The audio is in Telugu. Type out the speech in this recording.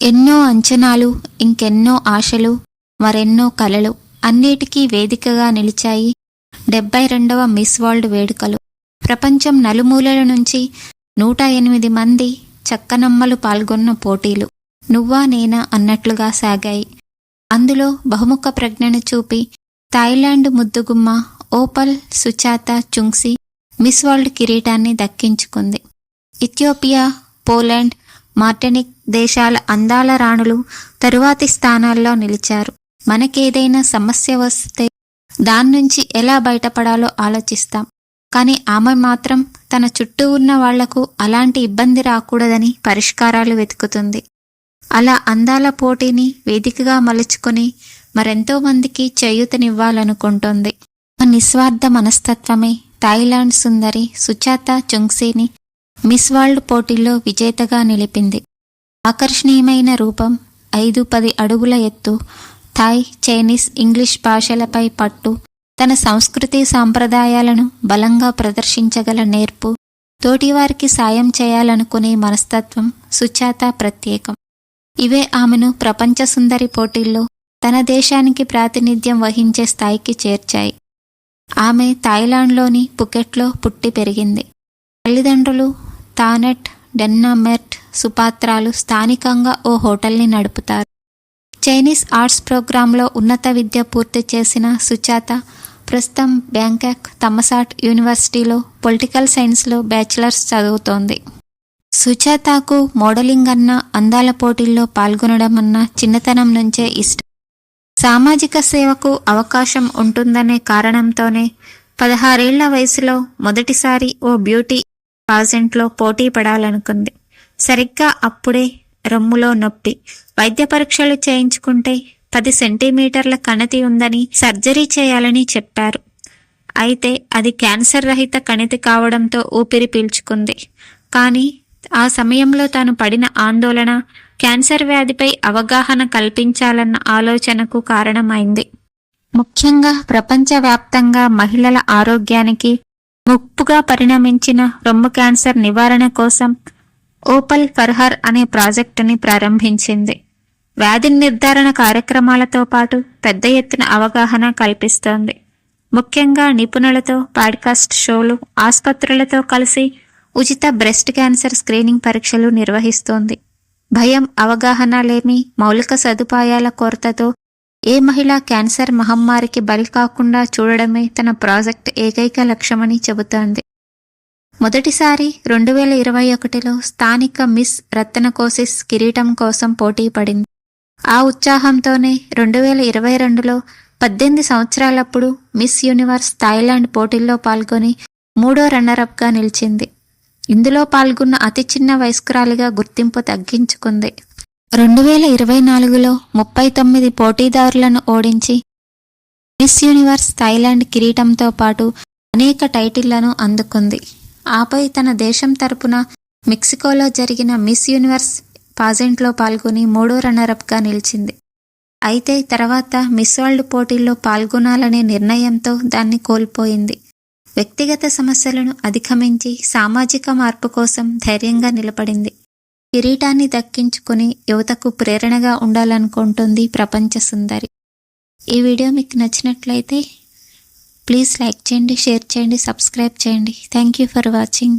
ఎన్నో అంచనాలు ఇంకెన్నో ఆశలు మరెన్నో కలలు అన్నిటికీ వేదికగా నిలిచాయి డెబ్బై రెండవ మిస్ వరల్డ్ వేడుకలు. ప్రపంచం నలుమూలల నుంచి నూట ఎనిమిది మంది చక్కనమ్మలు పాల్గొన్న పోటీలు నువ్వా నేనా అన్నట్లుగా సాగాయి. అందులో బహుముఖ ప్రజ్ఞను చూపి Thailand ముద్దుగుమ్మ Opal Suchata Chuangsri Miss World కిరీటాన్ని దక్కించుకుంది. ఇథియోపియా పోలాండ్ మార్టెనిక్ దేశాల అందాల రాణులు తరువాతి స్థానాల్లో నిలిచారు. మనకేదైనా సమస్య వస్తే దాని నుంచి ఎలా బయటపడాలో ఆలోచిస్తాం. కానీ ఆమె మాత్రం తన చుట్టూ ఉన్న వాళ్ళకు అలాంటి ఇబ్బంది రాకూడదని పరిష్కారాలు వెతుకుతుంది. అలా అందాల పోటీని వేదికగా మలుచుకొని మరెంతో మందికి చేయూతనివ్వాలనుకుంటోంది. నిస్వార్థ మనస్తత్వమే థాయిలాండ్ సుందరి సుచాత చుంగ్సీని మిస్ వరల్డ్ పోటీల్లో విజేతగా నిలిపింది. ఆకర్షణీయమైన రూపం ఐదు పది అడుగుల ఎత్తు థాయ్ చైనీస్ ఇంగ్లీష్ భాషలపై పట్టు తన సంస్కృతి సాంప్రదాయాలను బలంగా ప్రదర్శించగల నేర్పు తోటివారికి సాయం చేయాలనుకునే మనస్తత్వం సుచాత ప్రత్యేకం. ఇవే ఆమెను ప్రపంచ సుందరి పోటీల్లో తన దేశానికి ప్రాతినిధ్యం వహించే స్థాయికి చేర్చాయి. ఆమె థాయిలాండ్లోని పుకెట్లో పుట్టి పెరిగింది. తల్లిదండ్రులు తానెట్ డెన్నామెర్ట్ సుపాత్రాలు స్థానికంగా ఓ హోటల్ని నడుపుతారు. చైనీస్ ఆర్ట్స్ ప్రోగ్రాంలో ఉన్నత విద్య పూర్తి చేసిన సుచాత ప్రస్తుతం బ్యాంకాక్ తమసాట్ యూనివర్సిటీలో పొలిటికల్ సైన్స్లో బ్యాచిలర్స్ చదువుతోంది. సుచాతకు మోడలింగ్ అన్న అందాల పోటీల్లో పాల్గొనడం అన్న చిన్నతనం నుంచే ఇష్టం. సామాజిక సేవకు అవకాశం ఉంటుందనే కారణంతోనే పదహారేళ్ళ వయసులో మొదటిసారి ఓ బ్యూటీ పాజెంట్లో పోటీ పడాలనుకుంది. సరిగ్గా అప్పుడే రొమ్ములో నొప్పి. వైద్య పరీక్షలు చేయించుకుంటే పది సెంటీమీటర్ల కణతి ఉందని సర్జరీ చేయాలని చెప్పారు. అయితే అది క్యాన్సర్ రహిత కణితి కావడంతో ఊపిరి పీల్చుకుంది. కానీ ఆ సమయంలో తాను పడిన ఆందోళన క్యాన్సర్ వ్యాధిపై అవగాహన కల్పించాలన్న ఆలోచనకు కారణమైంది. ముఖ్యంగా ప్రపంచవ్యాప్తంగా మహిళల ఆరోగ్యానికి ముప్పుగా పరిణమించిన రొమ్ము క్యాన్సర్ నివారణ కోసం ఓపల్ ఫర్హర్ అనే ప్రాజెక్టుని ప్రారంభించింది. వ్యాధి నిర్ధారణ కార్యక్రమాలతో పాటు పెద్ద ఎత్తున అవగాహన కల్పిస్తోంది. ముఖ్యంగా నిపుణులతో పాడ్కాస్ట్ షోలు ఆసుపత్రులతో కలిసి ఉచిత బ్రెస్ట్ క్యాన్సర్ స్క్రీనింగ్ పరీక్షలు నిర్వహిస్తోంది. భయం అవగాహన లేమి మౌలిక సదుపాయాల కొరతతో ఏ మహిళ క్యాన్సర్ మహమ్మారికి బలి కాకుండా చూడడమే తన ప్రాజెక్ట్ ఏకైక లక్ష్యమని చెబుతోంది. మొదటిసారి రెండు వేల ఇరవై ఒకటిలో స్థానిక మిస్ రత్నకోసిస్ కిరీటం కోసం పోటీ పడింది. ఆ ఉత్సాహంతోనే రెండు వేల ఇరవై రెండులో పద్దెనిమిది సంవత్సరాలప్పుడు మిస్ యూనివర్స్ థాయిలాండ్ పోటీల్లో పాల్గొని మూడో రన్నరప్గా నిలిచింది. ఇందులో పాల్గొన్న అతి చిన్న వయస్కురాలిగా గుర్తింపు తగ్గించుకుంది. రెండు వేల ఇరవై నాలుగులో ముప్పై తొమ్మిది పోటీదారులను ఓడించి మిస్ యూనివర్స్ థాయిలాండ్ కిరీటంతో పాటు అనేక టైటిళ్ళను అందుకుంది. ఆపై తన దేశం తరపున మెక్సికోలో జరిగిన మిస్ యూనివర్స్ పాజెంట్లో పాల్గొని మూడో రన్నరప్గా నిలిచింది. అయితే తర్వాత మిస్ వరల్డ్ పోటీల్లో పాల్గొనాలనే నిర్ణయంతో దాన్ని కోల్పోయింది. వ్యక్తిగత సమస్యలను అధిగమించి సామాజిక మార్పు కోసం ధైర్యంగా నిలబడింది. కిరీటాన్ని దక్కించుకుని యువతకు ప్రేరణగా ఉండాలనుకుంటుంది ప్రపంచ సుందరి. ఈ వీడియో మీకు నచ్చినట్లయితే ప్లీజ్ లైక్ చేయండి షేర్ చేయండి సబ్స్క్రైబ్ చేయండి. Thank you for watching